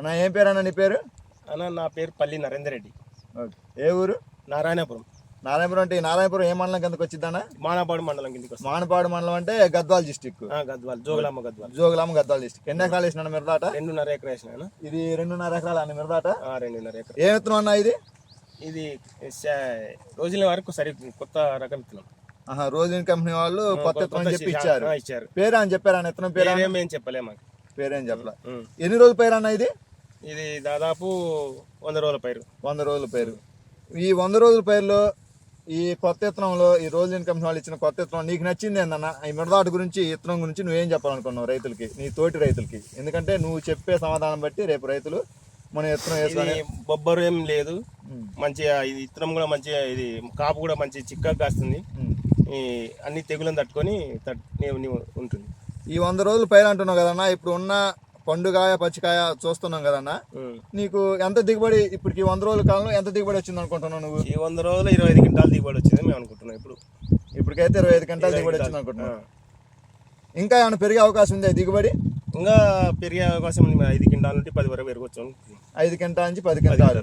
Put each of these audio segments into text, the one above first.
అన్న ఏం పేరు అన్న నీ పేరు? అన్న నా పేరు పల్లి నరేందర్ రెడ్డి ఓకే. ఏ ఊరు? నారాయణపురం. నారాయణపురం అంటే ఈ నారాయణపురం ఏ మండలం కిందకు వచ్చిందన్న? మానపాడు మండలం కిందికి వస్తుంది. మానపాడు మండలం అంటే గద్వాల్ డిస్టిక్ గద్వాల్ జోగులాంబ గద్వాల్. జోగులామ గద్వాల్ డిస్టిక్ ఎన్ని ఎకరాలు వేసిన మిరదాట రెండున్నర ఎకరా వేసిన. ఇది రెండున్నర ఎకరాలు అన్న మిరదాట ఆ, రెండున్నర ఎకరా. ఏ విత్తనం అన్న ఇది? ఇది రోజుల వరకు సరి కొత్త రకం ఆహా రోజు కంపెనీ వాళ్ళు కొత్త విత్తనం చెప్పి ఇచ్చారు ఇచ్చారు. పేరు అని చెప్పారు అన్న విత్తనం? పేరు? పేరేం ఏం చెప్పలే మాకు. పేరేం చెప్పలే. ఎన్ని రోజుల పేరు అన్న ఇది? ఇది దాదాపు వంద రోజుల పైరు. వంద రోజుల పేరు. ఈ వంద రోజుల పేరులో ఈ కొత్త విత్తనంలో ఈ రోజు కంపెనీ వాళ్ళు ఇచ్చిన కొత్త విత్తనం నీకు నచ్చింది ఏందన్న? ఈ మిడదాట గురించి ఈ విత్తనం గురించి నువ్వేం చెప్పాలనుకున్నావు రైతులకి? నీ తోటి రైతులకి. ఎందుకంటే నువ్వు చెప్పే సమాధానం బట్టి రేపు రైతులు మన విత్తనం ఇది వేసుకొని బొబ్బరు ఏం లేదు. మంచిగా ఇది ఇత్తనం కూడా మంచిగా ఇది కాపు కూడా మంచి చిక్కగా కాస్తుంది. ఈ అన్ని తెగులను తట్టుకొని ఉంటుంది. ఈ వంద రోజుల పైరు అంటున్నావు కదన్నా ఇప్పుడు ఉన్న పండుగాయ పచ్చికాయ చూస్తున్నాం కదన్నా. నీకు ఎంత దిగుబడి ఇప్పటికి వంద రోజుల కాలంలో ఎంత దిగుబడి వచ్చింది అనుకుంటున్నావు నువ్వు? ఈ వంద రోజులు ఇరవై ఐదు క్వింటాలు దిగుబడి వచ్చింది మేము అనుకుంటున్నాం ఇప్పుడు. ఇప్పటికైతే ఇరవై ఐదు గంటలు దిగుబడి వచ్చింది అనుకుంటున్నావు. ఇంకా ఏమైనా పెరిగే అవకాశం ఉంది దిగుబడి? ఇంకా పెరిగే అవకాశం ఉంది ఐదు క్వింటాల నుండి పది వరకు పెరగచ్చు ఐదు గంటల నుంచి పది గంటలు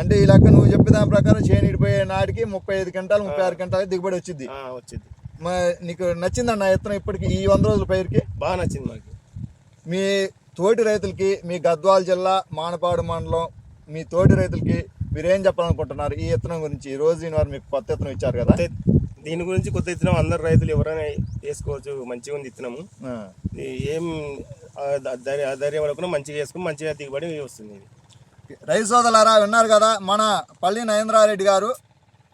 అంటే ఈ లెక్క నువ్వు చెప్పిన దాని ప్రకారం చేను ఇడిపోయే నాటికి ముప్పై ఐదు గంటలు ముప్పై ఆరు గంటలు దిగుబడి వచ్చింది. వచ్చింది. మరి నీకు నచ్చిందన్న ఇత్తనం ఇప్పటికి ఈ వంద రోజుల పైరుకి? బాగా నచ్చింది మాకు. మీ తోటి రైతులకి మీ గద్వాల జిల్లా మానపాడు మండలం మీ తోటి రైతులకి మీరేం చెప్పాలనుకుంటున్నారు ఈ ఇత్తనం గురించి? ఈ రోజు వారు మీకు కొత్త ఇత్తనం ఇచ్చారు కదా. దీని గురించి కొత్త ఇత్తనం అందరు రైతులు ఎవరైనా వేసుకోవచ్చు మంచిగా ఉంది ఇత్తనము. ఏం ధైర్య పడకుండా మంచిగా వేసుకుని మంచిగా దిగుబడి వస్తుంది రైతు సోదరులారా విన్నారు కదా మన పల్లి నరేంద్రారెడ్డి గారు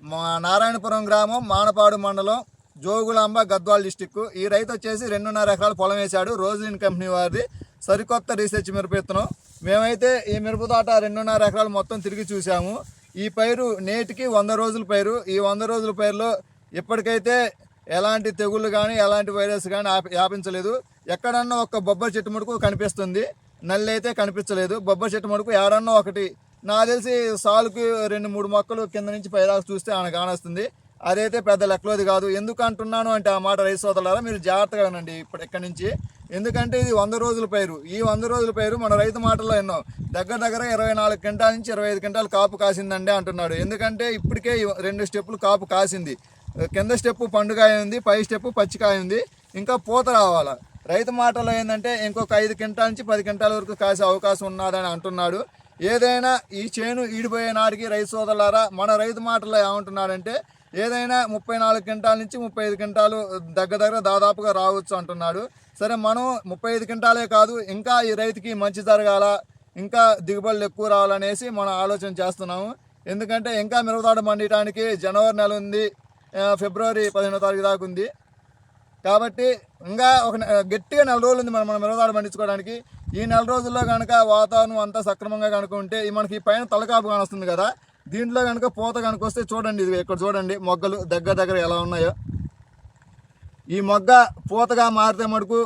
మా నారాయణపురం గ్రామం మానపాడు మండలం జోగులాంబ గద్వాల్ డిస్టిక్ ఈ రైతు వచ్చేసి రెండున్నర ఎకరాలు పొలం వేశాడు. రోజులిన్ కంపెనీ వారిది. సరికొత్త రీసెర్చ్ మిరప విత్తనం మేమైతే ఈ మిరప తోట రెండున్నర ఎకరాలు మొత్తం తిరిగి చూసాము ఈ పైరు నేటికి వంద రోజుల పైరు. ఈ వంద రోజుల పైరులో ఇప్పటికైతే ఎలాంటి తెగుళ్ళు కానీ ఎలాంటి వైరస్ కానీ ఆపి- వ్యాపించలేదు. ఎక్కడన్నా ఒక బొబ్బరి చెట్టు మటుకు కనిపిస్తుంది. నల్లి అయితే కనిపించలేదు. బొబ్బరి చెట్టు మటుకు ఏడన్నా ఒకటి. నాకు తెలిసి సాలుకి రెండు మూడు మొక్కలు కింద నుంచి పైదాకా చూస్తే ఆయన కానొస్తుంది. అదైతే పెద్ద లెక్కలోది కాదు. ఎందుకు అంటున్నాను అంటే ఆ మాట రైతు సోదరులారా మీరు జాగ్రత్తగా వినండి. ఇప్పుడు ఇక్కడి నుంచి ఎందుకంటే ఇది వంద రోజుల పైరు. ఈ వంద రోజుల పైరు మన రైతు మాటల్లో ఎన్నో. దగ్గర దగ్గర ఇరవై నాలుగు క్వింటాల నుంచి ఇరవై ఐదు క్వింటాలు కాపు కాసిందండి అంటున్నాడు. ఎందుకంటే ఇప్పటికే రెండు స్టెప్పులు కాపు కాసింది. కింద స్టెప్పు పండుగాయ ఉంది పై స్టెప్పు పచ్చికాయ ఉంది ఇంకా పూత రావాలా? రైతు మాటలో ఏంటంటే ఇంకొక ఐదు క్వింటాల నుంచి పది క్వింటాల వరకు కాసే అవకాశం ఉన్నదని అంటున్నాడు. ఏదైనా ఈ చేను ఈడిపోయే నాటికి రైతు సోదరులారా మన రైతు మాటల్లో ఏమంటున్నాడంటే ఏదైనా ముప్పై నాలుగు క్వింటాల నుంచి ముప్పై ఐదు క్వింటాలు దగ్గర దగ్గర దాదాపుగా రావచ్చు అంటున్నాడు. సరే మనం ముప్పై ఐదు క్వింటాలే కాదు ఇంకా ఈ రైతుకి మంచి జరగాల ఇంకా దిగుబడులు ఎక్కువ రావాలనేసి మనం ఆలోచన చేస్తున్నాము. ఎందుకంటే ఇంకా మిరపదాడు మండటానికి జనవరి నెల ఉంది ఫిబ్రవరి పదిహేనో తారీఖు దాకా ఉంది. కాబట్టి ఇంకా ఒక గట్టిగా నెల రోజులు ఉంది మనం మనం మిరపదాడు పండించుకోవడానికి. ఈ నెల రోజుల్లో కనుక వాతావరణం అంతా సక్రమంగా కనుక ఉంటే మనకి ఈ పైన తలకాపు కానొస్తుంది కదా దీంట్లో కనుక పూత కనుక వస్తే చూడండి ఇది ఇక్కడ చూడండి మొగ్గలు దగ్గర దగ్గర ఎలా ఉన్నాయో. ఈ మొగ్గ పూతగా మారితే మటుకు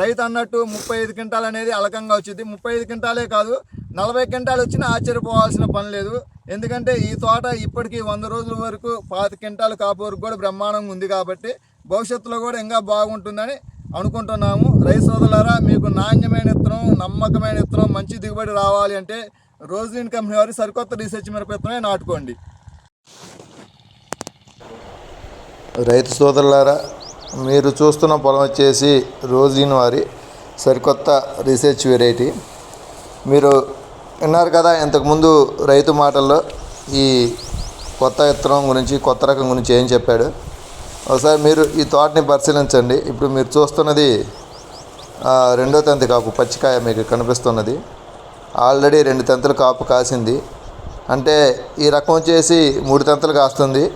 రైతు అన్నట్టు ముప్పై ఐదు క్వింటాల్ అనేది అలకంగా వచ్చింది. ముప్పై ఐదు క్వింటాలే కాదు నలభై క్వింటాలు వచ్చినా ఆశ్చర్యపోవాల్సిన పని లేదు. ఎందుకంటే ఈ తోట ఇప్పటికీ వంద రోజుల వరకు పాతి క్వింటాలు కాపు వరకు కూడా బ్రహ్మాండంగా ఉంది కాబట్టి భవిష్యత్తులో కూడా ఇంకా బాగుంటుందని అనుకుంటున్నాము. రైతు సోదరులారా మీకు నాణ్యమైన ఇత్తనం నమ్మకమైన ఇత్తనం మంచి దిగుబడి రావాలి అంటే రోజులిన్ కంపెనీ వారి సరికొత్త రీసెర్చ్ మిరప ఇత్తనమే నాటుకోండి. రైతు సోదరులారా మీరు చూస్తున్న పొలం వచ్చేసి రోజీన్ వారి సరికొత్త రీసెర్చ్ వెరైటీ మీరు విన్నారు కదా ఇంతకుముందు రైతు మాటల్లో ఈ కొత్త విత్తనం గురించి కొత్త రకం గురించి ఏం చెప్పాడు. ఒకసారి మీరు ఈ తోటని పరిశీలించండి. ఇప్పుడు మీరు చూస్తున్నది రెండో తంతి కాపు పచ్చికాయ మీకు కనిపిస్తున్నది. ఆల్రెడీ రెండు తంతులు కాపు కాసింది. అంటే ఈ రకం వచ్చేసి మూడు తంతులు కాస్తుంది.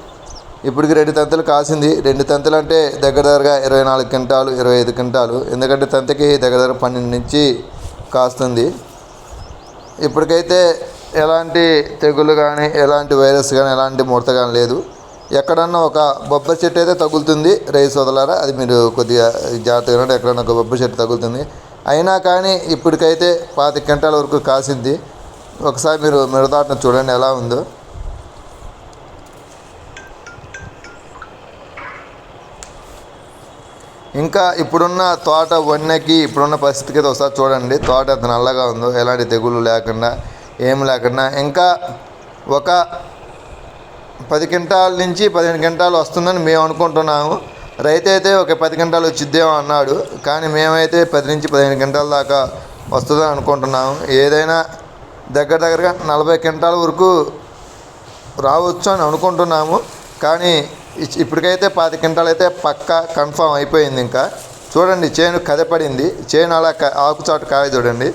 ఇప్పటికి రెండు తంతులు కాసింది. రెండు తంతులు అంటే దగ్గర దగ్గరగా ఇరవై నాలుగు క్వింటాలు ఇరవై ఐదు క్వింటాలు. ఎందుకంటే తంతకి దగ్గర దగ్గర పన్నెండు నుంచి కాస్తుంది. ఇప్పటికైతే ఎలాంటి తెగులు కానీ ఎలాంటి వైరస్ కానీ ఎలాంటి ముడత కానీ లేదు. ఎక్కడన్నా ఒక బొబ్బరి చెట్టు అయితే తగులుతుంది. రైస్ వదలారా అది మీరు కొద్దిగా జాగ్రత్తగా ఉండండి. ఎక్కడన్నా ఒక బొబ్బరి చెట్టు తగులుతుంది. అయినా కానీ ఇప్పటికైతే పాతి గంటల వరకు కాసింది. ఒకసారి మీరు మిరదాటను చూడండి ఎలా ఉందో. ఇంకా ఇప్పుడున్న తోట వన్నెకి ఇప్పుడున్న పరిస్థితికి అయితే ఒకసారి చూడండి. తోట ఎంత నల్లగా ఉందో ఎలాంటి తెగులు లేకుండా ఏం లేకుండా. ఇంకా ఒక పది క్వింటాల నుంచి పదిహేను క్వింటాలు వస్తుందని మేము అనుకుంటున్నాము. రైతు అయితే ఒక పది క్వింటాలు వచ్చిద్దేమో అన్నాడు. కానీ మేమైతే పది నుంచి పదిహేను క్వింటాల దాకా వస్తుందని అనుకుంటున్నాము. ఏదైనా దగ్గర దగ్గరగా నలభై క్వింటాల వరకు రావచ్చు అని అనుకుంటున్నాము. కానీ ఇప్పటికైతే పాతి క్వింటాలు అయితే పక్కా కన్ఫామ్ అయిపోయింది ఇంకా. చూడండి చేను కదపడింది. చేను అలా క- ఆకుచాటు కాయ చూడండి.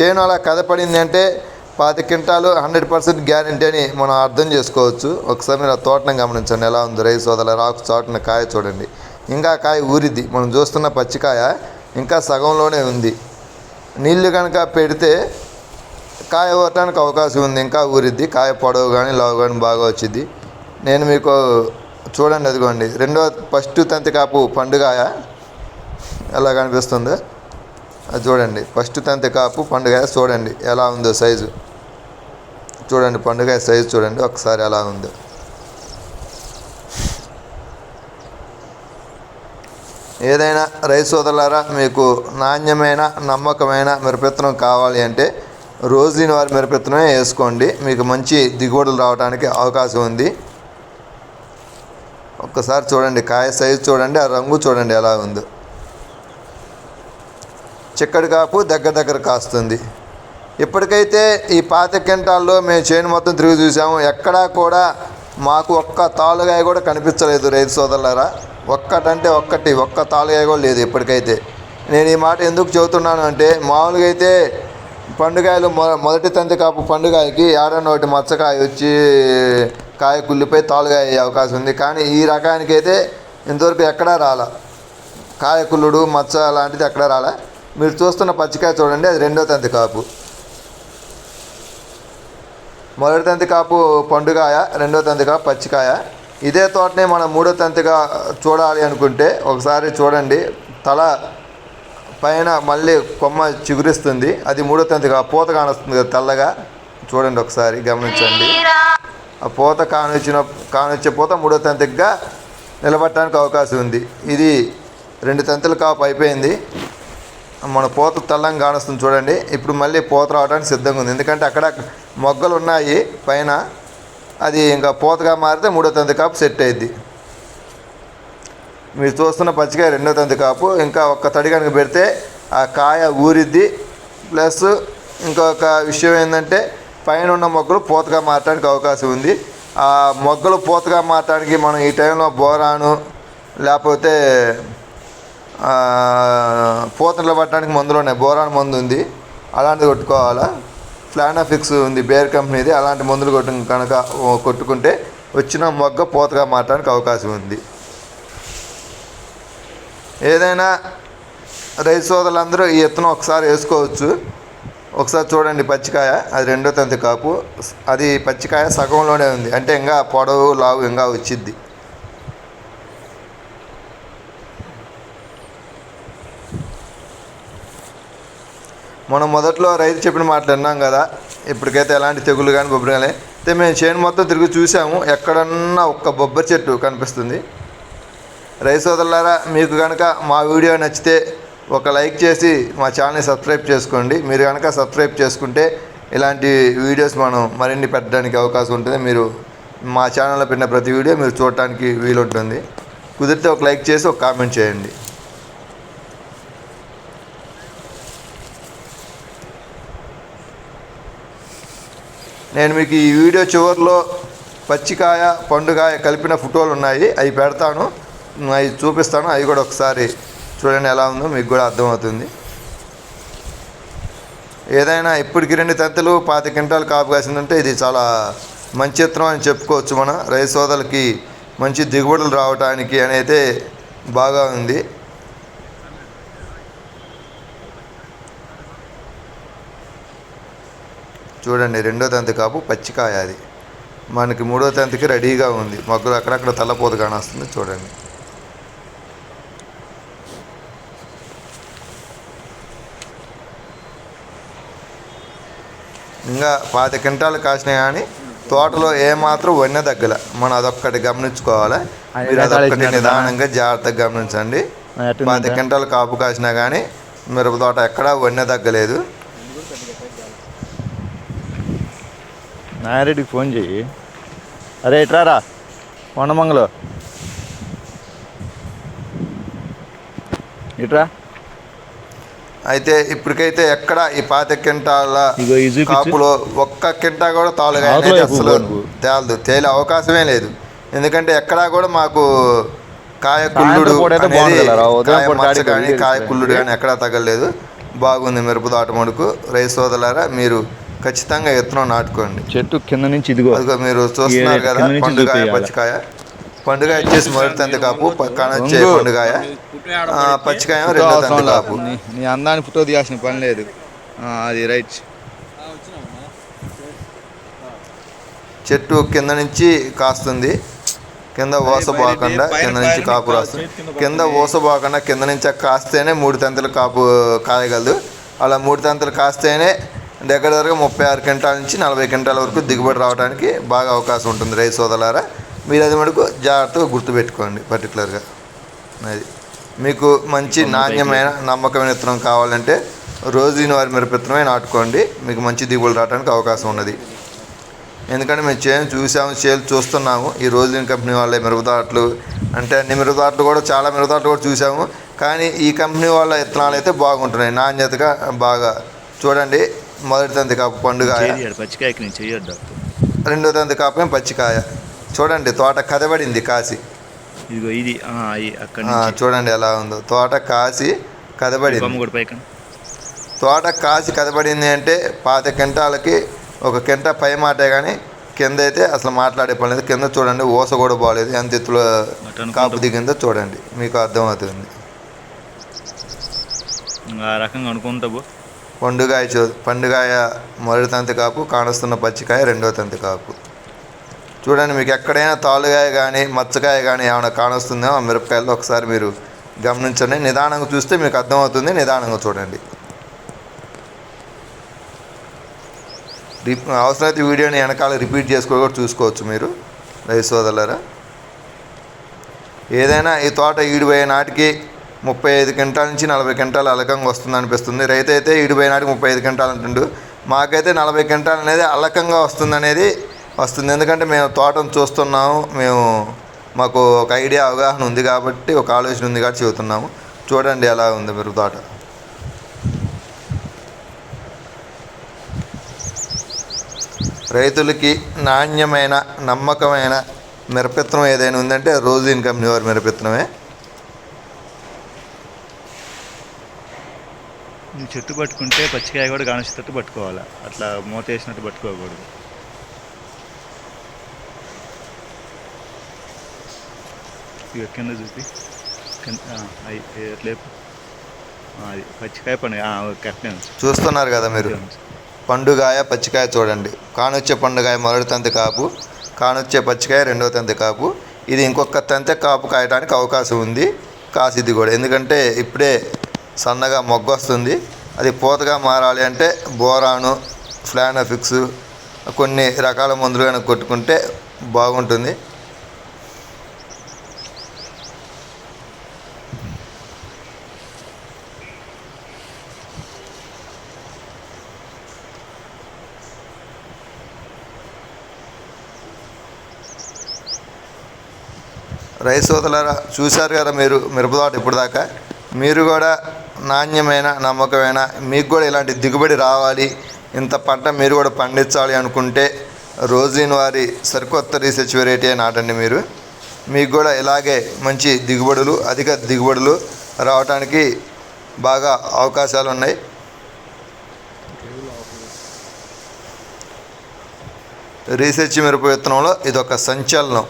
చేను అలా కదపడింది అంటే పాతి క్వింటాలు హండ్రెడ్ పర్సెంట్ గ్యారంటీ అని మనం అర్థం చేసుకోవచ్చు. ఒకసారి మీరు ఆ తోటను గమనించండి. ఎలా ఉంది రైస్ సోదరుల ఆకు చాటున కాయ చూడండి. ఇంకా కాయ ఊరిద్ది. మనం చూస్తున్న పచ్చికాయ ఇంకా సగంలోనే ఉంది. నీళ్ళు కనుక పెడితే కాయ ఊరటానికి అవకాశం ఉంది. ఇంకా ఊరిద్ది. కాయ పొడవు కానీ లావు కానీ బాగా వచ్చింది నేను మీకు చూడండి అదిగోండి. రెండో ఫస్ట్ తంతి కాపు పండుగాయ. ఎలా కనిపిస్తుందో? అది చూడండి. ఫస్ట్ తంతి కాపు పండుగ చూడండి. ఎలా ఉందో సైజు. చూడండి పండుగ సైజు చూడండి. ఒకసారి ఎలా ఉందో. ఏదైనా రైతు సోదరులారా మీకు నాణ్యమైన నమ్మకమైన మిరపెత్తనం కావాలి అంటే రోజులీని వారి మిరపెత్తనమే వేసుకోండి. మీకు మంచి దిగుబడులు రావడానికి అవకాశం ఉంది. ఒక్కసారి చూడండి కాయ సైజు చూడండి ఆ రంగు చూడండి ఎలా ఉందో. చిక్కడి కాపు దగ్గర దగ్గర కాస్తుంది. ఇప్పటికైతే ఈ పాత క్వింటాల్లో మేము చేను మొత్తం తిరిగి చూసాము. ఎక్కడా కూడా మాకు ఒక్క తాలుగాయ కూడా కనిపించలేదు రైతు సోదరులారా. ఒక్కటంటే ఒక్కటి ఒక్క తాలుగాయ కూడా లేదు ఇప్పటికైతే. నేను ఈ మాట ఎందుకు చెబుతున్నాను అంటే మామూలుగా అయితే పండుగాయలు మొ మొదటి తంతి కాపు పండుగాయకి ఏడన్నోటి మచ్చకాయ వచ్చి కాయ కుళ్ళిపోయి తాలుగా అయ్యే అవకాశం ఉంది. కానీ ఈ రకానికి అయితే ఇంతవరకు ఎక్కడా రాలా. కాయకుల్లుడు మచ్చ లాంటిది ఎక్కడ రాలా. మీరు చూస్తున్న పచ్చికాయ చూడండి అది రెండో తంతి కాపు. మొదటి తంతి కాపు పండుగాయ రెండో తంతి కాపు పచ్చికాయ. ఇదే తోటనే మనం మూడో తంతిగా చూడాలి అనుకుంటే ఒకసారి చూడండి. తల పైన మళ్ళీ కొమ్మ చిగురిస్తుంది. అది మూడో తంతిగా పూత కానొస్తుంది కదా తెల్లగా. చూడండి ఒకసారి గమనించండి. ఆ పూత కానొచ్చిన కానొచ్చే పూత మూడో తంతిగా నిలబట్టడానికి అవకాశం ఉంది. ఇది రెండు తంతుల కాపు అయిపోయింది. మన పూత తల్లం కానొస్తుంది చూడండి. ఇప్పుడు మళ్ళీ పూత రావడానికి సిద్ధంగా ఉంది. ఎందుకంటే అక్కడ మొగ్గలు ఉన్నాయి పైన. అది ఇంకా పూతగా మారితే మూడో తంతి కాపు సెట్ అయ్యిద్ది. మీరు చూస్తున్న పచ్చికాయ రెండో తంతి కాపు. ఇంకా ఒక్క తడి కనుక పెడితే ఆ కాయ ఊరిద్ది. ప్లస్ ఇంకొక విషయం ఏంటంటే పైన ఉన్న మొగ్గలు పూతగా మారటానికి అవకాశం ఉంది. ఆ మొగ్గలు పూతగా మారడానికి మనం ఈ టైంలో బోరాను లేకపోతే పూతలు పూత మందులు ఉన్నాయి. బోరాన్ మందు ఉంది. అలాంటిది కొట్టుకోవాలా? ఫ్లానాఫిక్స్ ఉంది బేర్ కంపెనీది. అలాంటి మందులు కొట్టు కనుక కొట్టుకుంటే వచ్చిన మొగ్గ పూతగా మారడానికి అవకాశం ఉంది. ఏదైనా రైతు సోదరులందరూ ఈ ఎత్తున ఒకసారి వేసుకోవచ్చు. ఒకసారి చూడండి పచ్చికాయ. అది రెండో తంతి కాపు. అది పచ్చికాయ సగంలోనే ఉంది. అంటే ఇంకా పొడవు లావు ఇంకా వచ్చిద్ది. మనం మొదట్లో రైతు చెప్పిన మాటలు విన్నాం కదా. ఇప్పటికైతే ఎలాంటి తెగులు కానీ బొబ్బరి కానీ అయితే మేము చేను మొత్తం తిరిగి చూసాము. ఎక్కడన్నా ఒక్క బొబ్బరి చెట్టు కనిపిస్తుంది. రైతు సోదరులారా మీకు కనుక మా వీడియో నచ్చితే ఒక లైక్ చేసి మా ఛానల్ని సబ్స్క్రైబ్ చేసుకోండి. మీరు కనుక సబ్స్క్రైబ్ చేసుకుంటే ఇలాంటి వీడియోస్ మనం మరిన్ని పెట్టడానికి అవకాశం ఉంటుంది. మీరు మా ఛానల్లో పెట్టిన ప్రతి వీడియో మీరు చూడటానికి వీలుంటుంది. కుదిరితే ఒక లైక్ చేసి ఒక కామెంట్ చేయండి. నేను మీకు ఈ వీడియో చివరిలో పచ్చికాయ పండుగాయ కలిపిన ఫోటోలు ఉన్నాయి. అవి పెడతాను. అవి చూపిస్తాను. అవి కూడా ఒకసారి చూడండి ఎలా ఉందో మీకు కూడా అర్థమవుతుంది. ఏదైనా ఇప్పటికి రెండు తంతులు పాతి క్వింటాలు కాపు కాసిందంటే ఇది చాలా మంచి చిత్రం అని చెప్పుకోవచ్చు మన రైతు సోదరులకి మంచి దిగుబడులు రావడానికి అని అయితే బాగా ఉంది. చూడండి రెండో తంతి కాపు పచ్చికాయ అది. మనకి మూడో తంతికి రెడీగా ఉంది. మొక్కలు అక్కడక్కడ తల్లపోత కానొస్తుంది. చూడండి. ఇంకా పాతి క్వింటాలు కాసినాయి కానీ తోటలో ఏమాత్రం వన్నె తగ్గల. మనం అదొక్కటి గమనించుకోవాలి? మీరు అదొక్కటి నిదానంగా జాగ్రత్తగా గమనించండి? పాతి క్వింటాలు కాపు కాసినా కానీ మిరప తోట ఎక్కడా వన్నె తగ్గలేదు. నాయారెడ్డికి ఫోన్ చెయ్యి. అరే ఇట్రారా కొండమంగలు. ఇట్రా అయితే ఇప్పటికైతే ఎక్కడ ఈ పాతి చూపించు. కాపులో ఒక్క కింటా కూడా తాలుగా అసలు. తేలదు తేలే అవకాశమే లేదు ఎందుకంటే ఎక్కడా కూడా మాకు కాయ కుళ్ళుడు అనేది కానీ కాయ. కుళ్ళుడు కానీ ఎక్కడా తగలేదు బాగుంది మిరప తోట మడుకు రైతు సోదరులారా మీరు ఖచ్చితంగా విత్తనం నాటుకోండి చెట్టు కింద నుంచి ఇదిగో మీరు చూస్తున్నారు కదా చూపియాల. పచ్చికాయ పండుగ వచ్చేసి మొదటి తంతి కాపు పక్కన వచ్చే ఆ, పచ్చికాయ రెండో. కాపు. నీ- అందాన్ని ఫోటో తీయాల్సిన పని లేదు. అది రైట్. చెట్టు కింద నుంచి కాస్తుంది. కింద ఊస పోకుండా కింద నుంచి కాపు రాస్తుంది. కింద ఊస పోకుండా కింద నుంచి కాస్తేనే మూడు తంతులు కాపు కాయగలదు. అలా మూడు తంతులు కాస్తేనే దగ్గర దగ్గర ముప్పై ఆరు క్వింటాల నుంచి నలభై క్వింటాల వరకు దిగుబడి రావడానికి బాగా అవకాశం ఉంటుంది. రైతు సోదరులారా మీరు అది మటుకు జాగ్రత్తగా గుర్తుపెట్టుకోండి పర్టికులర్గా అది. మీకు మంచి నాణ్యమైన నమ్మకమైన విత్తనం కావాలంటే రోజుని వారి మిరప విత్తనమే నాటుకోండి. మీకు మంచి దిగుబడి రావడానికి అవకాశం ఉన్నది. ఎందుకంటే మేము చేను చూసాము చేలు చూస్తున్నాము. ఈ రోజున కంపెనీ వాళ్ళ మిరపదాట్లు అంటే అన్ని మిరపదాట్లు కూడా చాలా మిరపదాట్లు కూడా చూసాము. కానీ ఈ కంపెనీ వాళ్ళ విత్తనాలు అయితే బాగుంటున్నాయి. నాణ్యతగా బాగా. చూడండి మొదటి తంతి కాపు పండుగ రెండో తంతి కాపు పచ్చికాయ. చూడండి తోట కదబడింది కాసి ఇదిగో ఇది చూడండి ఎలా ఉందో. తోట కాసి కదబడింది. తోట కాసి కదబడింది అంటే పాత కింటాలకి ఒక కింట పై మాటే కానీ కింద అయితే అసలు మాట్లాడే పని లేదు. కింద చూడండి ఓస కూడా బాగాలేదు ఎంత ఎత్తులో కాపు దిగిందో చూడండి. మీకు అర్థమవుతుంది. ఆ రకంగా అనుకుంటావు పండుగాయ చూ పండుగాయ మొదటి తంతి కాపు కానొస్తున్న పచ్చికాయ రెండో తంతి కాపు. చూడండి మీకు ఎక్కడైనా తాలుగాయ కానీ మచ్చకాయ కానీ ఏమైనా కానొస్తుందేమో మిరపకాయలు ఒకసారి మీరు గమనించండి. నిదానంగా చూస్తే మీకు అర్థమవుతుంది. నిదానంగా చూడండి. అవసరమైతే వీడియోని వెనకాల రిపీట్ చేసుకో కూడా చూసుకోవచ్చు మీరు. రైతు ఏదైనా ఈ తోట ఈడిపోయే నాటికి ముప్పై ఐదు క్వింటాల నుంచి నలభై క్వింటాలు అలకంగా వస్తుంది అనిపిస్తుంది. రైతు అయితే ఈడిపోయే నాటికి ముప్పై ఐదు క్వింటాలు అంటుండు మాకైతే నలభై క్వింటాలు అనేది అలకంగా వస్తుంది అనేది వస్తుంది. ఎందుకంటే మేము తోటను చూస్తున్నాము. మేము మాకు ఒక ఐడియా అవగాహన ఉంది కాబట్టి ఒక ఆలోచన ఉంది కాబట్టి చెబుతున్నాము. చూడండి ఎలా ఉంది మీరు తోట. రైతులకి నాణ్యమైన నమ్మకమైన మిరపిత్రం ఏదైనా ఉందంటే రోజు ఇన్కమ్ న్యూర్ మిరపిత్రమే. చెట్టు పట్టుకుంటే పచ్చికాయ కూడా కానిచ్చేటట్టు పట్టుకోవాలి? అట్లా మూత వేసినట్టు పట్టుకోకూడదు. ఇక కింద చూపి. లేపు. ఆ, అది పచ్చికాయ పండుగ. కరెక్టే. చూస్తున్నారు కదా మీరు. పండుగాయ పచ్చికాయ చూడండి. కానొచ్చే పండుగాయ మొదటి తంతి కాపు. కానొచ్చే పచ్చికాయ రెండో తంతి కాపు. ఇది ఇంకొక తంతె కాపు కాయడానికి అవకాశం ఉంది. కాసిద్ది కూడా. ఎందుకంటే ఇప్పుడే సన్నగా మొగ్గ వస్తుంది. అది పూతగా మారాలి అంటే బోరాను ఫ్లానఫిక్స్ కొన్ని రకాల మందులు కనుక కొట్టుకుంటే బాగుంటుంది. రైతు సోదరులారా చూశారు కదా మీరు మిరపతోట ఇప్పుడు దాకా మీరు కూడా నాణ్యమైన నమ్మకమైన మీకు కూడా ఇలాంటి దిగుబడి రావాలి ఇంత పంట మీరు కూడా పండించాలి అనుకుంటే రోజుని వారి సరికొత్త రీసెర్చ్ వెరైటీ నాటండి మీరు. మీకు కూడా ఇలాగే మంచి దిగుబడులు అధిక దిగుబడులు రావడానికి బాగా అవకాశాలు ఉన్నాయి. రీసెర్చ్ మిరప విత్తనంలో ఇదొక సంచలనం.